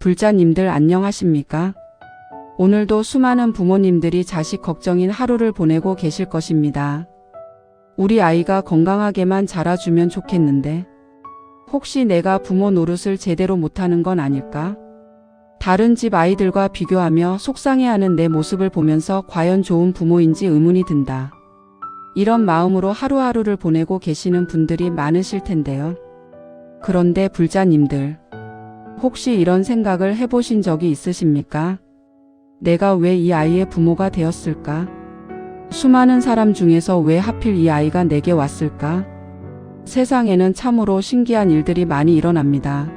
불자님들 안녕하십니까? 오늘도 수많은 부모님들이 자식 걱정인 하루를 보내고 계실 것입니다. 우리 아이가 건강하게만 자라주면 좋겠는데, 혹시 내가 부모 노릇을 제대로 못하는 건 아닐까? 다른 집 아이들과 비교하며 속상해하는 내 모습을 보면서 과연 좋은 부모인지 의문이 든다. 이런 마음으로 하루하루를 보내고 계시는 분들이 많으실 텐데요. 그런데 불자님들, 혹시 이런 생각을 해보신 적이 있으십니까? 내가 왜 이 아이의 부모가 되었을까? 수많은 사람 중에서 왜 하필 이 아이가 내게 왔을까? 세상에는 참으로 신기한 일들이 많이 일어납니다.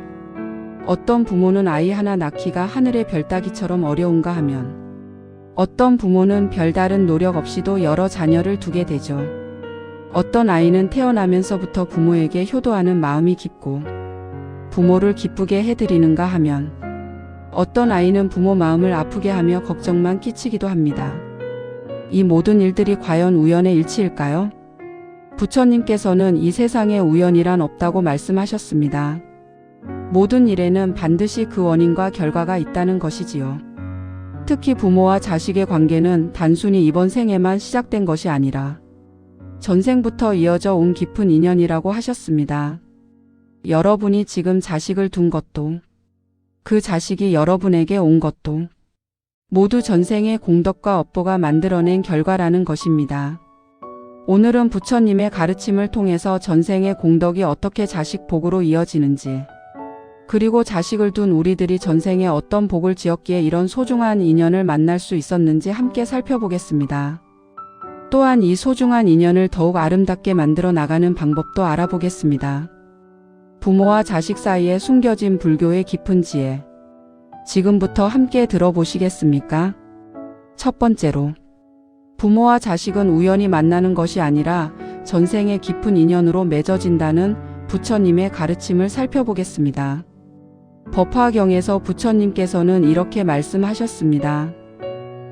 어떤 부모는 아이 하나 낳기가 하늘의 별 따기처럼 어려운가 하면 어떤 부모는 별다른 노력 없이도 여러 자녀를 두게 되죠. 어떤 아이는 태어나면서부터 부모에게 효도하는 마음이 깊고 부모를 기쁘게 해드리는가 하면 어떤 아이는 부모 마음을 아프게 하며 걱정만 끼치기도 합니다. 이 모든 일들이 과연 우연의 일치일까요? 부처님께서는 이 세상에 우연이란 없다고 말씀하셨습니다. 모든 일에는 반드시 그 원인과 결과가 있다는 것이지요. 특히 부모와 자식의 관계는 단순히 이번 생에만 시작된 것이 아니라 전생부터 이어져 온 깊은 인연이라고 하셨습니다. 여러분이 지금 자식을 둔 것도 그 자식이 여러분에게 온 것도 모두 전생의 공덕과 업보가 만들어낸 결과라는 것입니다. 오늘은 부처님의 가르침을 통해서 전생의 공덕이 어떻게 자식 복으로 이어지는지 그리고 자식을 둔 우리들이 전생에 어떤 복을 지었기에 이런 소중한 인연을 만날 수 있었는지 함께 살펴보겠습니다. 또한 이 소중한 인연을 더욱 아름답게 만들어 나가는 방법도 알아보겠습니다. 부모와 자식 사이에 숨겨진 불교의 깊은 지혜. 지금부터 함께 들어보시겠습니까? 첫 번째로, 부모와 자식은 우연히 만나는 것이 아니라 전생의 깊은 인연으로 맺어진다는 부처님의 가르침을 살펴보겠습니다. 법화경에서 부처님께서는 이렇게 말씀하셨습니다.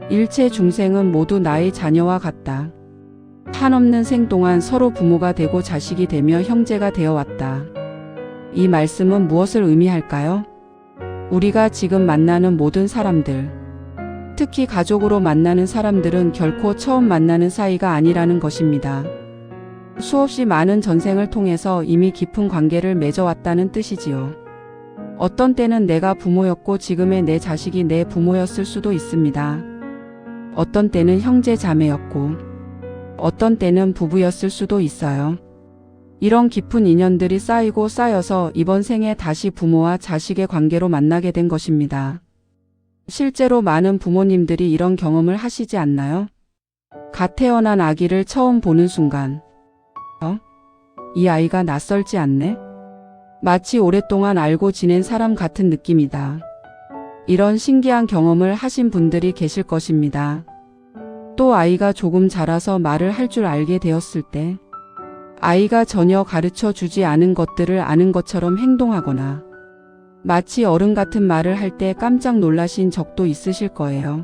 일체 중생은 모두 나의 자녀와 같다. 한없는 생 동안 서로 부모가 되고 자식이 되며 형제가 되어 왔다. 이 말씀은 무엇을 의미할까요? 우리가 지금 만나는 모든 사람들, 특히 가족으로 만나는 사람들은 결코 처음 만나는 사이가 아니라는 것입니다. 수없이 많은 전생을 통해서 이미 깊은 관계를 맺어왔다는 뜻이지요. 어떤 때는 내가 부모였고 지금의 내 자식이 내 부모였을 수도 있습니다. 어떤 때는 형제 자매였고, 어떤 때는 부부였을 수도 있어요. 이런 깊은 인연들이 쌓이고 쌓여서 이번 생에 다시 부모와 자식의 관계로 만나게 된 것입니다. 실제로 많은 부모님들이 이런 경험을 하시지 않나요? 갓 태어난 아기를 처음 보는 순간, 어? 이 아이가 낯설지 않네? 마치 오랫동안 알고 지낸 사람 같은 느낌이다. 이런 신기한 경험을 하신 분들이 계실 것입니다. 또 아이가 조금 자라서 말을 할 줄 알게 되었을 때, 아이가 전혀 가르쳐 주지 않은 것들을 아는 것처럼 행동하거나, 마치 어른 같은 말을 할 때 깜짝 놀라신 적도 있으실 거예요.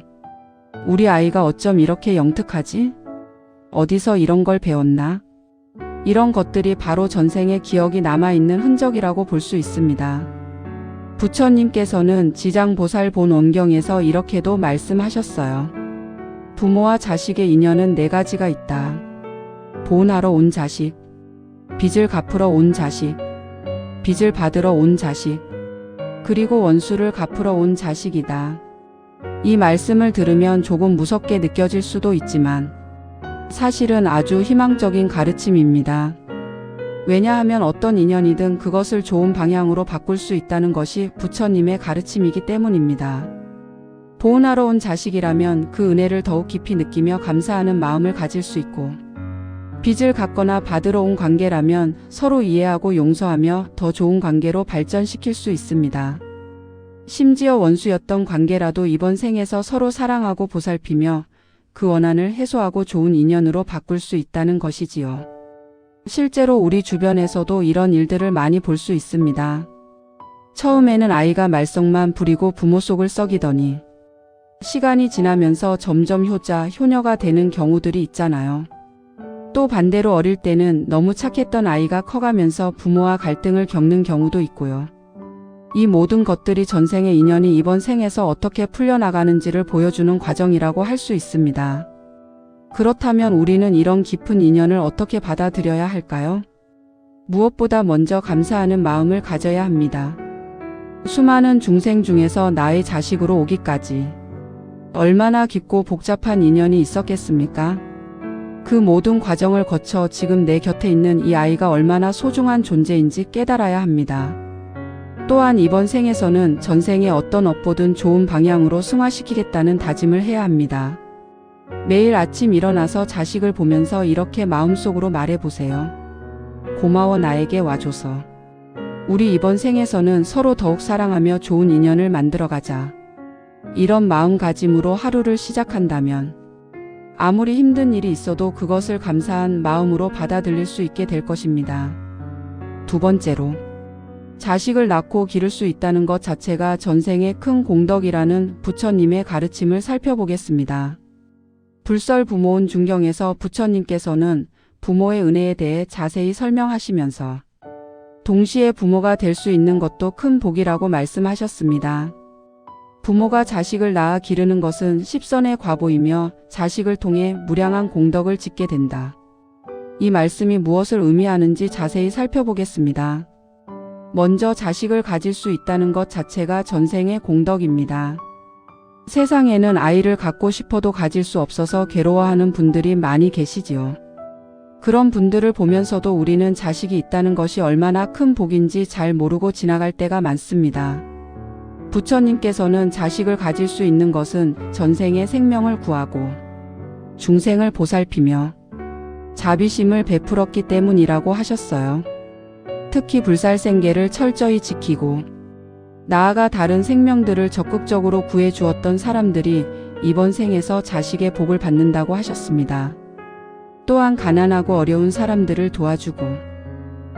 우리 아이가 어쩜 이렇게 영특하지? 어디서 이런 걸 배웠나? 이런 것들이 바로 전생의 기억이 남아있는 흔적이라고 볼 수 있습니다. 부처님께서는 지장보살 본 원경에서 이렇게도 말씀하셨어요. 부모와 자식의 인연은 네 가지가 있다. 보온하러 온 자식, 빚을 갚으러 온 자식, 빚을 받으러 온 자식, 그리고 원수를 갚으러 온 자식이다. 이 말씀을 들으면 조금 무섭게 느껴질 수도 있지만 사실은 아주 희망적인 가르침입니다. 왜냐하면 어떤 인연이든 그것을 좋은 방향으로 바꿀 수 있다는 것이 부처님의 가르침이기 때문입니다. 보온하러 온 자식이라면 그 은혜를 더욱 깊이 느끼며 감사하는 마음을 가질 수 있고, 빚을 갚거나 받으러 온 관계라면 서로 이해하고 용서하며 더 좋은 관계로 발전시킬 수 있습니다. 심지어 원수였던 관계라도 이번 생에서 서로 사랑하고 보살피며 그 원한을 해소하고 좋은 인연으로 바꿀 수 있다는 것이지요. 실제로 우리 주변에서도 이런 일들을 많이 볼 수 있습니다. 처음에는 아이가 말썽만 부리고 부모 속을 썩이더니 시간이 지나면서 점점 효자, 효녀가 되는 경우들이 있잖아요. 또 반대로 어릴 때는 너무 착했던 아이가 커가면서 부모와 갈등을 겪는 경우도 있고요. 이 모든 것들이 전생의 인연이 이번 생에서 어떻게 풀려나가는지를 보여주는 과정이라고 할 수 있습니다. 그렇다면 우리는 이런 깊은 인연을 어떻게 받아들여야 할까요? 무엇보다 먼저 감사하는 마음을 가져야 합니다. 수많은 중생 중에서 나의 자식으로 오기까지 얼마나 깊고 복잡한 인연이 있었겠습니까? 그 모든 과정을 거쳐 지금 내 곁에 있는 이 아이가 얼마나 소중한 존재인지 깨달아야 합니다. 또한 이번 생에서는 전생에 어떤 업보든 좋은 방향으로 승화시키겠다는 다짐을 해야 합니다. 매일 아침 일어나서 자식을 보면서 이렇게 마음속으로 말해보세요. 고마워 나에게 와줘서. 우리 이번 생에서는 서로 더욱 사랑하며 좋은 인연을 만들어가자. 이런 마음가짐으로 하루를 시작한다면 아무리 힘든 일이 있어도 그것을 감사한 마음으로 받아들일 수 있게 될 것입니다. 두 번째로, 자식을 낳고 기를 수 있다는 것 자체가 전생의 큰 공덕이라는 부처님의 가르침을 살펴보겠습니다. 불설 부모운 중경에서 부처님께서는 부모의 은혜에 대해 자세히 설명하시면서 동시에 부모가 될 수 있는 것도 큰 복이라고 말씀하셨습니다. 부모가 자식을 낳아 기르는 것은 십선의 과보이며 자식을 통해 무량한 공덕을 짓게 된다. 이 말씀이 무엇을 의미하는지 자세히 살펴보겠습니다. 먼저 자식을 가질 수 있다는 것 자체가 전생의 공덕입니다. 세상에는 아이를 갖고 싶어도 가질 수 없어서 괴로워하는 분들이 많이 계시지요. 그런 분들을 보면서도 우리는 자식이 있다는 것이 얼마나 큰 복인지 잘 모르고 지나갈 때가 많습니다. 부처님께서는 자식을 가질 수 있는 것은 전생의 생명을 구하고 중생을 보살피며 자비심을 베풀었기 때문이라고 하셨어요. 특히 불살생계를 철저히 지키고 나아가 다른 생명들을 적극적으로 구해 주었던 사람들이 이번 생에서 자식의 복을 받는다고 하셨습니다. 또한 가난하고 어려운 사람들을 도와주고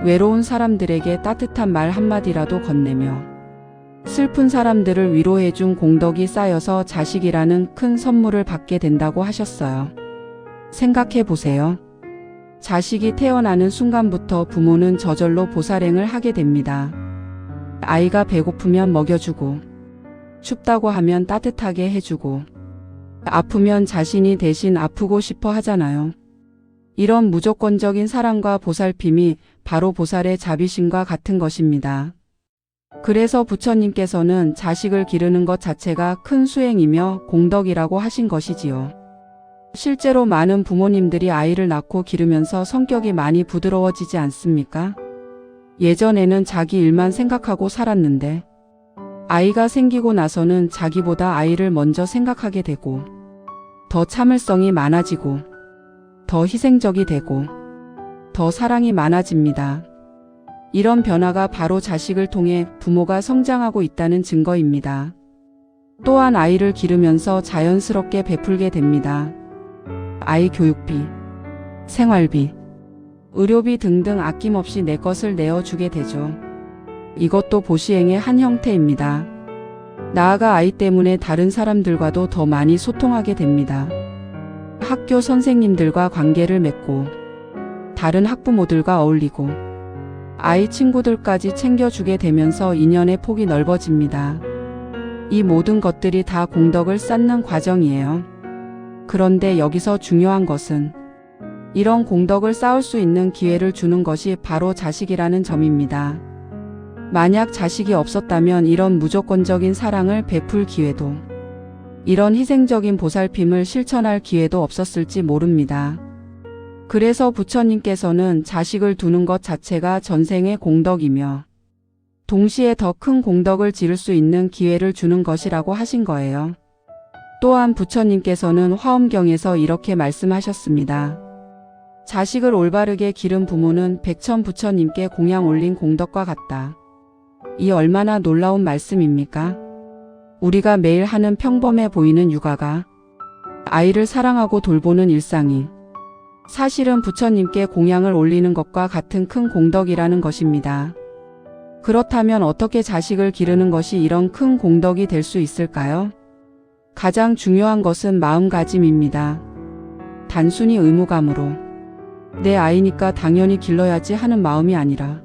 외로운 사람들에게 따뜻한 말 한마디라도 건네며 슬픈 사람들을 위로해준 공덕이 쌓여서 자식이라는 큰 선물을 받게 된다고 하셨어요. 생각해 보세요. 자식이 태어나는 순간부터 부모는 저절로 보살행을 하게 됩니다. 아이가 배고프면 먹여주고, 춥다고 하면 따뜻하게 해주고, 아프면 자신이 대신 아프고 싶어 하잖아요. 이런 무조건적인 사랑과 보살핌이 바로 보살의 자비심과 같은 것입니다. 그래서 부처님께서는 자식을 기르는 것 자체가 큰 수행이며 공덕이라고 하신 것이지요. 실제로 많은 부모님들이 아이를 낳고 기르면서 성격이 많이 부드러워지지 않습니까? 예전에는 자기 일만 생각하고 살았는데, 아이가 생기고 나서는 자기보다 아이를 먼저 생각하게 되고, 더 참을성이 많아지고, 더 희생적이 되고, 더 사랑이 많아집니다. 이런 변화가 바로 자식을 통해 부모가 성장하고 있다는 증거입니다. 또한 아이를 기르면서 자연스럽게 베풀게 됩니다. 아이 교육비, 생활비, 의료비 등등 아낌없이 내 것을 내어주게 되죠. 이것도 보시행의 한 형태입니다. 나아가 아이 때문에 다른 사람들과도 더 많이 소통하게 됩니다. 학교 선생님들과 관계를 맺고, 다른 학부모들과 어울리고, 아이 친구들까지 챙겨주게 되면서 인연의 폭이 넓어집니다. 이 모든 것들이 다 공덕을 쌓는 과정이에요. 그런데 여기서 중요한 것은 이런 공덕을 쌓을 수 있는 기회를 주는 것이 바로 자식이라는 점입니다. 만약 자식이 없었다면 이런 무조건적인 사랑을 베풀 기회도 이런 희생적인 보살핌을 실천할 기회도 없었을지 모릅니다. 그래서 부처님께서는 자식을 두는 것 자체가 전생의 공덕이며 동시에 더 큰 공덕을 지를 수 있는 기회를 주는 것이라고 하신 거예요. 또한 부처님께서는 화엄경에서 이렇게 말씀하셨습니다. 자식을 올바르게 기른 부모는 백천 부처님께 공양 올린 공덕과 같다. 이 얼마나 놀라운 말씀입니까? 우리가 매일 하는 평범해 보이는 육아가 아이를 사랑하고 돌보는 일상이 사실은 부처님께 공양을 올리는 것과 같은 큰 공덕이라는 것입니다. 그렇다면 어떻게 자식을 기르는 것이 이런 큰 공덕이 될 수 있을까요? 가장 중요한 것은 마음가짐입니다. 단순히 의무감으로 내 아이니까 당연히 길러야지 하는 마음이 아니라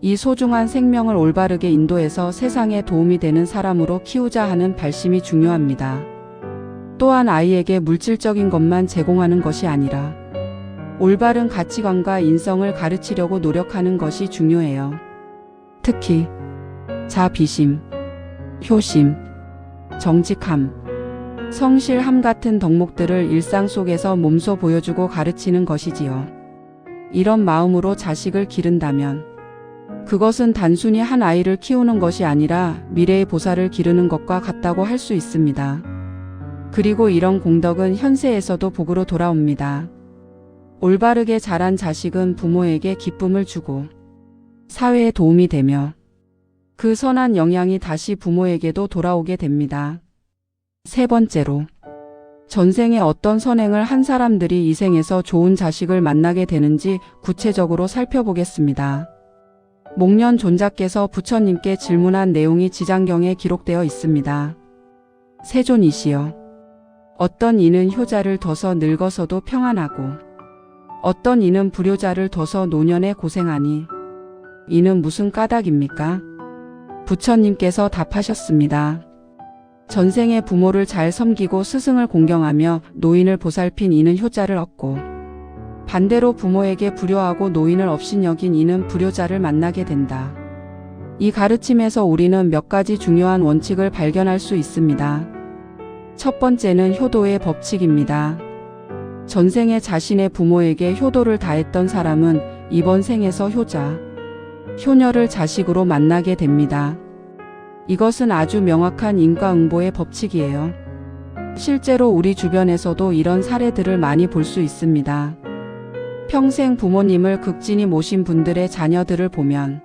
이 소중한 생명을 올바르게 인도해서 세상에 도움이 되는 사람으로 키우자 하는 발심이 중요합니다. 또한 아이에게 물질적인 것만 제공하는 것이 아니라 올바른 가치관과 인성을 가르치려고 노력하는 것이 중요해요. 특히 자비심, 효심, 정직함, 성실함 같은 덕목들을 일상 속에서 몸소 보여주고 가르치는 것이지요. 이런 마음으로 자식을 기른다면 그것은 단순히 한 아이를 키우는 것이 아니라 미래의 보살을 기르는 것과 같다고 할 수 있습니다. 그리고 이런 공덕은 현세에서도 복으로 돌아옵니다. 올바르게 자란 자식은 부모에게 기쁨을 주고 사회에 도움이 되며 그 선한 영향이 다시 부모에게도 돌아오게 됩니다. 세 번째로 전생에 어떤 선행을 한 사람들이 이 생에서 좋은 자식을 만나게 되는지 구체적으로 살펴보겠습니다. 목련 존자께서 부처님께 질문한 내용이 지장경에 기록되어 있습니다. 세존이시여. 어떤 이는 효자를 둬서 늙어서도 평안하고, 어떤 이는 불효자를 둬서 노년에 고생하니, 이는 무슨 까닭입니까? 부처님께서 답하셨습니다. 전생의 부모를 잘 섬기고 스승을 공경하며 노인을 보살핀 이는 효자를 얻고, 반대로 부모에게 불효하고 노인을 업신여긴 이는 불효자를 만나게 된다. 이 가르침에서 우리는 몇 가지 중요한 원칙을 발견할 수 있습니다. 첫 번째는 효도의 법칙입니다. 전생에 자신의 부모에게 효도를 다했던 사람은 이번 생에서 효자, 효녀를 자식으로 만나게 됩니다. 이것은 아주 명확한 인과응보의 법칙이에요. 실제로 우리 주변에서도 이런 사례들을 많이 볼 수 있습니다. 평생 부모님을 극진히 모신 분들의 자녀들을 보면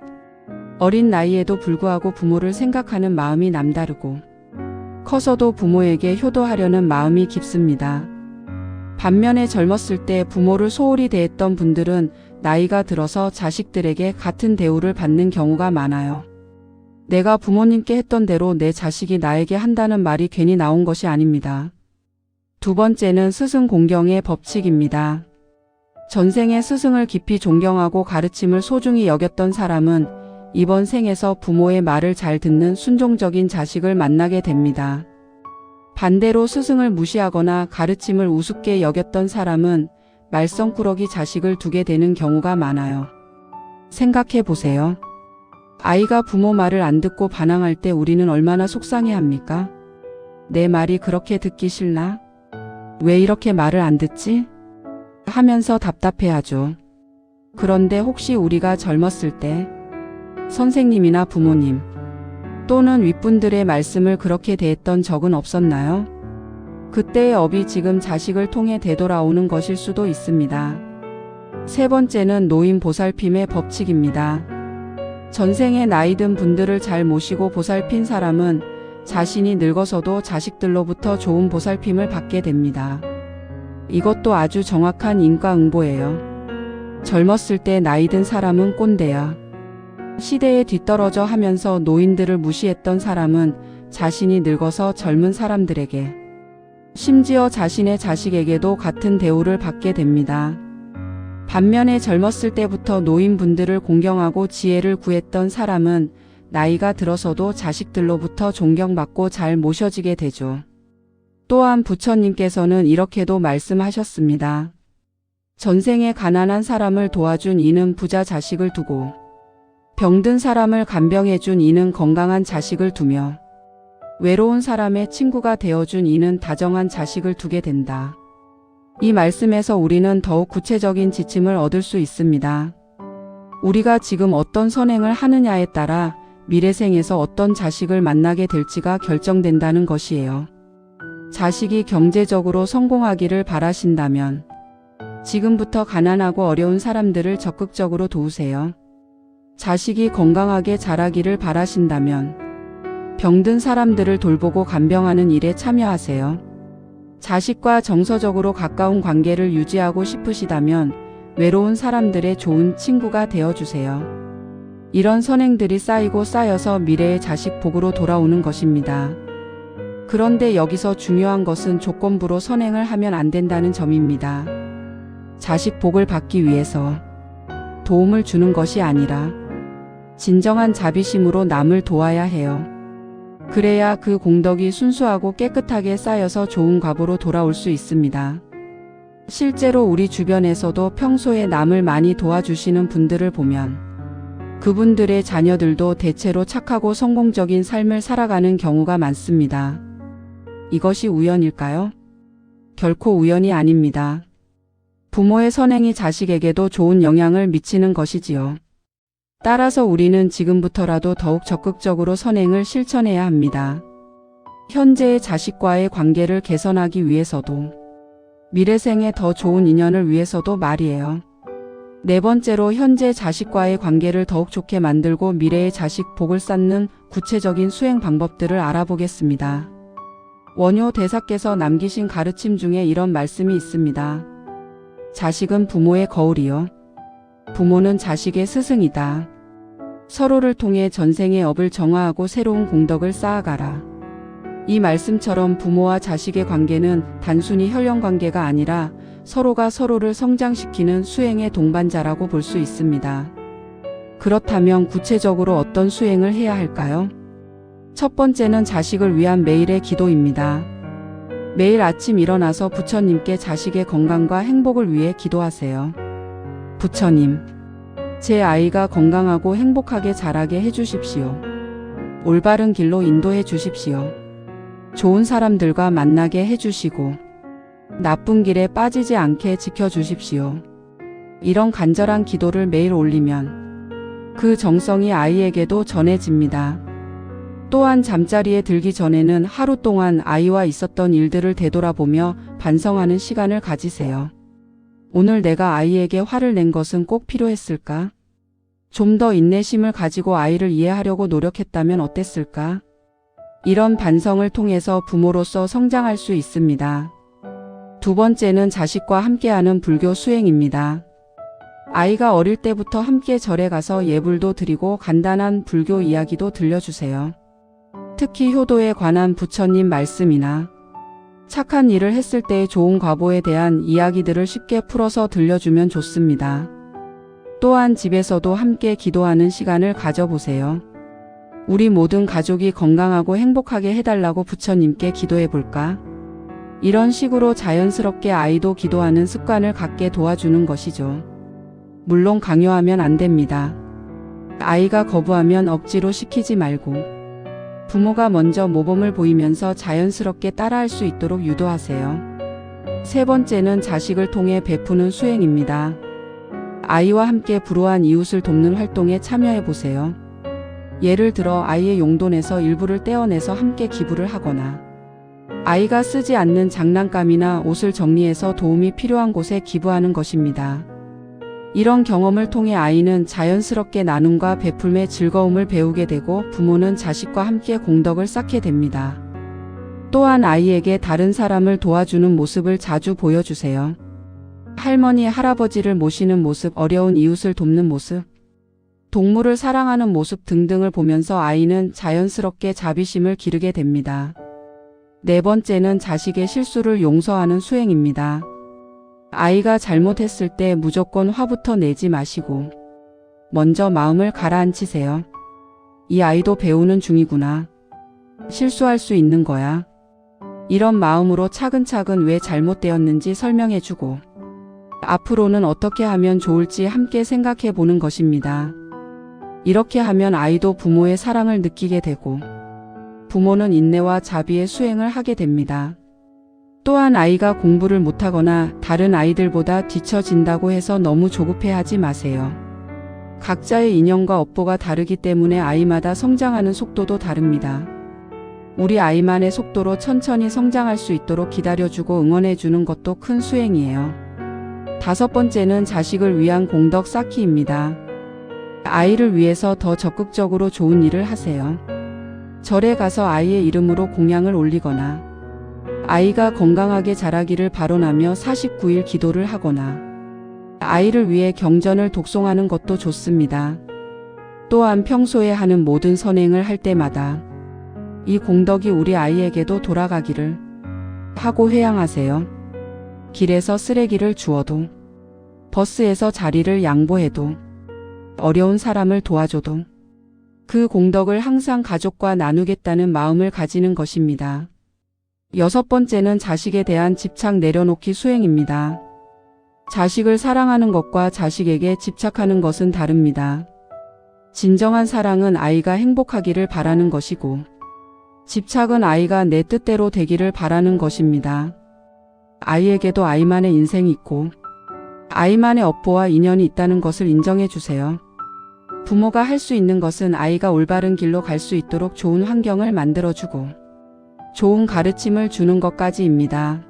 어린 나이에도 불구하고 부모를 생각하는 마음이 남다르고 커서도 부모에게 효도하려는 마음이 깊습니다. 반면에 젊었을 때 부모를 소홀히 대했던 분들은 나이가 들어서 자식들에게 같은 대우를 받는 경우가 많아요. 내가 부모님께 했던 대로 내 자식이 나에게 한다는 말이 괜히 나온 것이 아닙니다. 두 번째는 스승 공경의 법칙입니다. 전생에 스승을 깊이 존경하고 가르침을 소중히 여겼던 사람은 이번 생에서 부모의 말을 잘 듣는 순종적인 자식을 만나게 됩니다. 반대로 스승을 무시하거나 가르침을 우습게 여겼던 사람은 말썽꾸러기 자식을 두게 되는 경우가 많아요. 생각해 보세요. 아이가 부모 말을 안 듣고 반항할 때 우리는 얼마나 속상해 합니까? 내 말이 그렇게 듣기 싫나? 왜 이렇게 말을 안 듣지? 하면서 답답해 하죠. 그런데 혹시 우리가 젊었을 때 선생님이나 부모님 또는 윗분들의 말씀을 그렇게 대했던 적은 없었나요? 그때의 업이 지금 자식을 통해 되돌아오는 것일 수도 있습니다. 세 번째는 노인 보살핌의 법칙입니다. 전생에 나이 든 분들을 잘 모시고 보살핀 사람은 자신이 늙어서도 자식들로부터 좋은 보살핌을 받게 됩니다. 이것도 아주 정확한 인과응보예요. 젊었을 때 나이 든 사람은 꼰대야. 시대에 뒤떨어져 하면서 노인들을 무시했던 사람은 자신이 늙어서 젊은 사람들에게 심지어 자신의 자식에게도 같은 대우를 받게 됩니다. 반면에 젊었을 때부터 노인분들을 공경하고 지혜를 구했던 사람은 나이가 들어서도 자식들로부터 존경받고 잘 모셔지게 되죠. 또한 부처님께서는 이렇게도 말씀하셨습니다. 전생에 가난한 사람을 도와준 이는 부자 자식을 두고 병든 사람을 간병해준 이는 건강한 자식을 두며 외로운 사람의 친구가 되어준 이는 다정한 자식을 두게 된다. 이 말씀에서 우리는 더욱 구체적인 지침을 얻을 수 있습니다. 우리가 지금 어떤 선행을 하느냐에 따라 미래생에서 어떤 자식을 만나게 될지가 결정된다는 것이에요. 자식이 경제적으로 성공하기를 바라신다면 지금부터 가난하고 어려운 사람들을 적극적으로 도우세요. 자식이 건강하게 자라기를 바라신다면 병든 사람들을 돌보고 간병하는 일에 참여하세요. 자식과 정서적으로 가까운 관계를 유지하고 싶으시다면 외로운 사람들의 좋은 친구가 되어주세요. 이런 선행들이 쌓이고 쌓여서 미래의 자식 복으로 돌아오는 것입니다. 그런데 여기서 중요한 것은 조건부로 선행을 하면 안 된다는 점입니다. 자식 복을 받기 위해서 도움을 주는 것이 아니라 진정한 자비심으로 남을 도와야 해요. 그래야 그 공덕이 순수하고 깨끗하게 쌓여서 좋은 과보로 돌아올 수 있습니다. 실제로 우리 주변에서도 평소에 남을 많이 도와주시는 분들을 보면 그분들의 자녀들도 대체로 착하고 성공적인 삶을 살아가는 경우가 많습니다. 이것이 우연일까요? 결코 우연이 아닙니다. 부모의 선행이 자식에게도 좋은 영향을 미치는 것이지요. 따라서 우리는 지금부터라도 더욱 적극적으로 선행을 실천해야 합니다. 현재의 자식과의 관계를 개선하기 위해서도 미래 생에 더 좋은 인연을 위해서도 말이에요. 네 번째로 현재 자식과의 관계를 더욱 좋게 만들고 미래의 자식 복을 쌓는 구체적인 수행 방법들을 알아보겠습니다. 원효 대사께서 남기신 가르침 중에 이런 말씀이 있습니다. 자식은 부모의 거울이요. 부모는 자식의 스승이다. 서로를 통해 전생의 업을 정화하고 새로운 공덕을 쌓아가라. 이 말씀처럼 부모와 자식의 관계는 단순히 혈연 관계가 아니라 서로가 서로를 성장시키는 수행의 동반자라고 볼 수 있습니다. 그렇다면 구체적으로 어떤 수행을 해야 할까요? 첫 번째는 자식을 위한 매일의 기도입니다. 매일 아침 일어나서 부처님께 자식의 건강과 행복을 위해 기도하세요. 부처님, 제 아이가 건강하고 행복하게 자라게 해주십시오. 올바른 길로 인도해 주십시오. 좋은 사람들과 만나게 해주시고, 나쁜 길에 빠지지 않게 지켜주십시오. 이런 간절한 기도를 매일 올리면 그 정성이 아이에게도 전해집니다. 또한 잠자리에 들기 전에는 하루 동안 아이와 있었던 일들을 되돌아보며 반성하는 시간을 가지세요. 오늘 내가 아이에게 화를 낸 것은 꼭 필요했을까? 좀 더 인내심을 가지고 아이를 이해하려고 노력했다면 어땠을까? 이런 반성을 통해서 부모로서 성장할 수 있습니다. 두 번째는 자식과 함께하는 불교 수행입니다. 아이가 어릴 때부터 함께 절에 가서 예불도 드리고 간단한 불교 이야기도 들려주세요. 특히 효도에 관한 부처님 말씀이나 착한 일을 했을 때의 좋은 과보에 대한 이야기들을 쉽게 풀어서 들려주면 좋습니다. 또한 집에서도 함께 기도하는 시간을 가져보세요. 우리 모든 가족이 건강하고 행복하게 해달라고 부처님께 기도해 볼까? 이런 식으로 자연스럽게 아이도 기도하는 습관을 갖게 도와주는 것이죠. 물론 강요하면 안 됩니다. 아이가 거부하면 억지로 시키지 말고 부모가 먼저 모범을 보이면서 자연스럽게 따라할 수 있도록 유도하세요. 세 번째는 자식을 통해 베푸는 수행입니다. 아이와 함께 불우한 이웃을 돕는 활동에 참여해 보세요. 예를 들어 아이의 용돈에서 일부를 떼어내서 함께 기부를 하거나 아이가 쓰지 않는 장난감이나 옷을 정리해서 도움이 필요한 곳에 기부하는 것입니다. 이런 경험을 통해 아이는 자연스럽게 나눔과 베풀매 즐거움을 배우게 되고 부모는 자식과 함께 공덕을 쌓게 됩니다. 또한 아이에게 다른 사람을 도와주는 모습을 자주 보여주세요. 할머니, 할아버지를 모시는 모습, 어려운 이웃을 돕는 모습, 동물을 사랑하는 모습 등등을 보면서 아이는 자연스럽게 자비심을 기르게 됩니다. 네 번째는 자식의 실수를 용서하는 수행입니다. 아이가 잘못했을 때 무조건 화부터 내지 마시고 먼저 마음을 가라앉히세요. 이 아이도 배우는 중이구나. 실수할 수 있는 거야. 이런 마음으로 차근차근 왜 잘못되었는지 설명해주고 앞으로는 어떻게 하면 좋을지 함께 생각해 보는 것입니다. 이렇게 하면 아이도 부모의 사랑을 느끼게 되고 부모는 인내와 자비의 수행을 하게 됩니다. 또한 아이가 공부를 못하거나 다른 아이들보다 뒤처진다고 해서 너무 조급해하지 마세요. 각자의 인연과 업보가 다르기 때문에 아이마다 성장하는 속도도 다릅니다. 우리 아이만의 속도로 천천히 성장할 수 있도록 기다려주고 응원해주는 것도 큰 수행이에요. 다섯 번째는 자식을 위한 공덕 쌓기입니다. 아이를 위해서 더 적극적으로 좋은 일을 하세요. 절에 가서 아이의 이름으로 공양을 올리거나 아이가 건강하게 자라기를 발언하며 49일 기도를 하거나 아이를 위해 경전을 독송하는 것도 좋습니다. 또한 평소에 하는 모든 선행을 할 때마다 이 공덕이 우리 아이에게도 돌아가기를 하고 회양하세요. 길에서 쓰레기를 주워도 버스에서 자리를 양보해도 어려운 사람을 도와줘도 그 공덕을 항상 가족과 나누겠다는 마음을 가지는 것입니다. 여섯 번째는 자식에 대한 집착 내려놓기 수행입니다. 자식을 사랑하는 것과 자식에게 집착하는 것은 다릅니다. 진정한 사랑은 아이가 행복하기를 바라는 것이고, 집착은 아이가 내 뜻대로 되기를 바라는 것입니다. 아이에게도 아이만의 인생이 있고, 아이만의 업보와 인연이 있다는 것을 인정해 주세요. 부모가 할 수 있는 것은 아이가 올바른 길로 갈 수 있도록 좋은 환경을 만들어주고, 좋은 가르침을 주는 것까지입니다.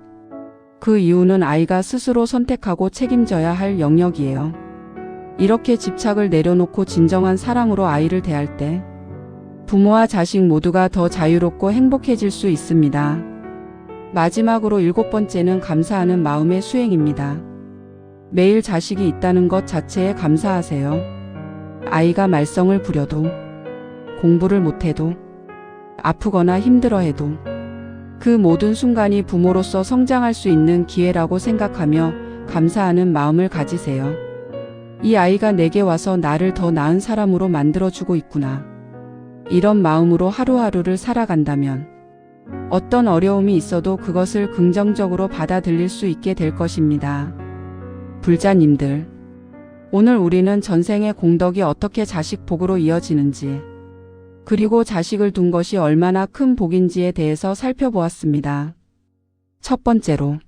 그 이유는 아이가 스스로 선택하고 책임져야 할 영역이에요. 이렇게 집착을 내려놓고 진정한 사랑으로 아이를 대할 때, 부모와 자식 모두가 더 자유롭고 행복해질 수 있습니다. 마지막으로 일곱 번째는 감사하는 마음의 수행입니다. 매일 자식이 있다는 것 자체에 감사하세요. 아이가 말썽을 부려도, 공부를 못해도, 아프거나 힘들어해도, 그 모든 순간이 부모로서 성장할 수 있는 기회라고 생각하며 감사하는 마음을 가지세요. 이 아이가 내게 와서 나를 더 나은 사람으로 만들어주고 있구나. 이런 마음으로 하루하루를 살아간다면 어떤 어려움이 있어도 그것을 긍정적으로 받아들일 수 있게 될 것입니다. 불자님들, 오늘 우리는 전생의 공덕이 어떻게 자식 복으로 이어지는지, 그리고 자식을 둔 것이 얼마나 큰 복인지에 대해서 살펴보았습니다. 첫 번째로,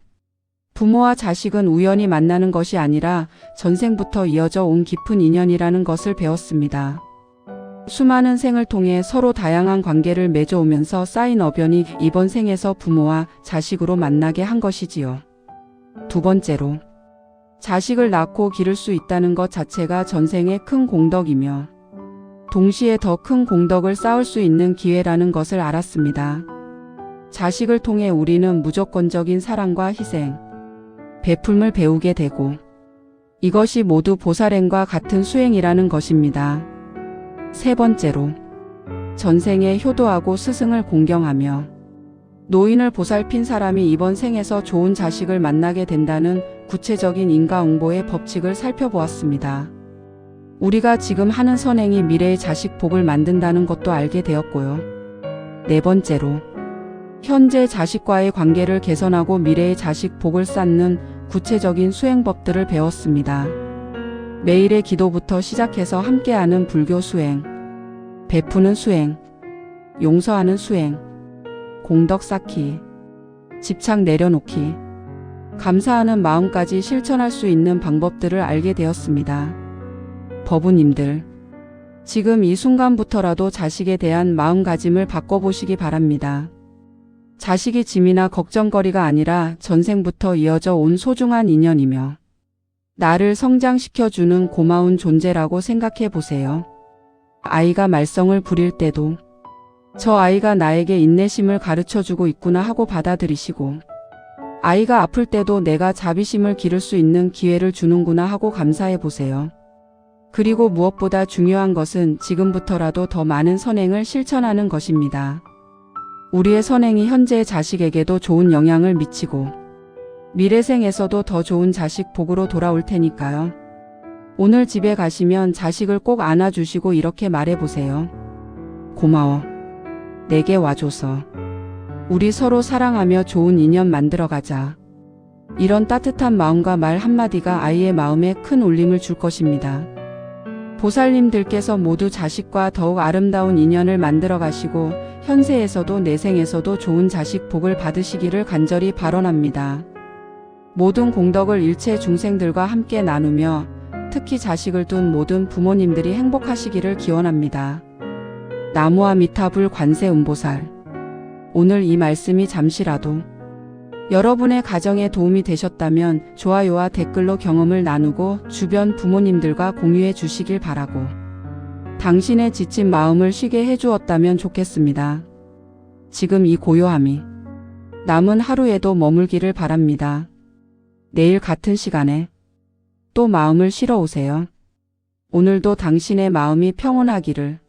부모와 자식은 우연히 만나는 것이 아니라 전생부터 이어져 온 깊은 인연이라는 것을 배웠습니다. 수많은 생을 통해 서로 다양한 관계를 맺어오면서 쌓인 어변이 이번 생에서 부모와 자식으로 만나게 한 것이지요. 두 번째로, 자식을 낳고 기를 수 있다는 것 자체가 전생의 큰 공덕이며, 동시에 더 큰 공덕을 쌓을 수 있는 기회라는 것을 알았습니다. 자식을 통해 우리는 무조건적인 사랑과 희생, 베품을 배우게 되고, 이것이 모두 보살행과 같은 수행이라는 것입니다. 세 번째로, 전생에 효도하고 스승을 공경하며, 노인을 보살핀 사람이 이번 생에서 좋은 자식을 만나게 된다는 구체적인 인과응보의 법칙을 살펴보았습니다. 우리가 지금 하는 선행이 미래의 자식 복을 만든다는 것도 알게 되었고요. 네 번째로, 현재 자식과의 관계를 개선하고 미래의 자식 복을 쌓는 구체적인 수행법들을 배웠습니다. 매일의 기도부터 시작해서 함께하는 불교 수행, 베푸는 수행, 용서하는 수행, 공덕 쌓기, 집착 내려놓기, 감사하는 마음까지 실천할 수 있는 방법들을 알게 되었습니다. 버부님들, 지금 이 순간부터라도 자식에 대한 마음가짐을 바꿔보시기 바랍니다. 자식이 짐이나 걱정거리가 아니라 전생부터 이어져 온 소중한 인연이며, 나를 성장시켜주는 고마운 존재라고 생각해 보세요. 아이가 말썽을 부릴 때도, 저 아이가 나에게 인내심을 가르쳐 주고 있구나 하고 받아들이시고, 아이가 아플 때도 내가 자비심을 기를 수 있는 기회를 주는구나 하고 감사해 보세요. 그리고 무엇보다 중요한 것은 지금부터라도 더 많은 선행을 실천하는 것입니다. 우리의 선행이 현재의 자식에게도 좋은 영향을 미치고 미래생에서도 더 좋은 자식 복으로 돌아올 테니까요. 오늘 집에 가시면 자식을 꼭 안아주시고 이렇게 말해보세요. 고마워. 내게 와줘서. 우리 서로 사랑하며 좋은 인연 만들어가자. 이런 따뜻한 마음과 말 한마디가 아이의 마음에 큰 울림을 줄 것입니다. 보살님들께서 모두 자식과 더욱 아름다운 인연을 만들어 가시고 현세에서도 내생에서도 좋은 자식 복을 받으시기를 간절히 발언합니다. 모든 공덕을 일체 중생들과 함께 나누며 특히 자식을 둔 모든 부모님들이 행복하시기를 기원합니다. 나무와 미타불 관세음보살 오늘 이 말씀이 잠시라도 여러분의 가정에 도움이 되셨다면 좋아요와 댓글로 경험을 나누고 주변 부모님들과 공유해 주시길 바라고 당신의 지친 마음을 쉬게 해주었다면 좋겠습니다. 지금 이 고요함이 남은 하루에도 머물기를 바랍니다. 내일 같은 시간에 또 마음을 실어 오세요. 오늘도 당신의 마음이 평온하기를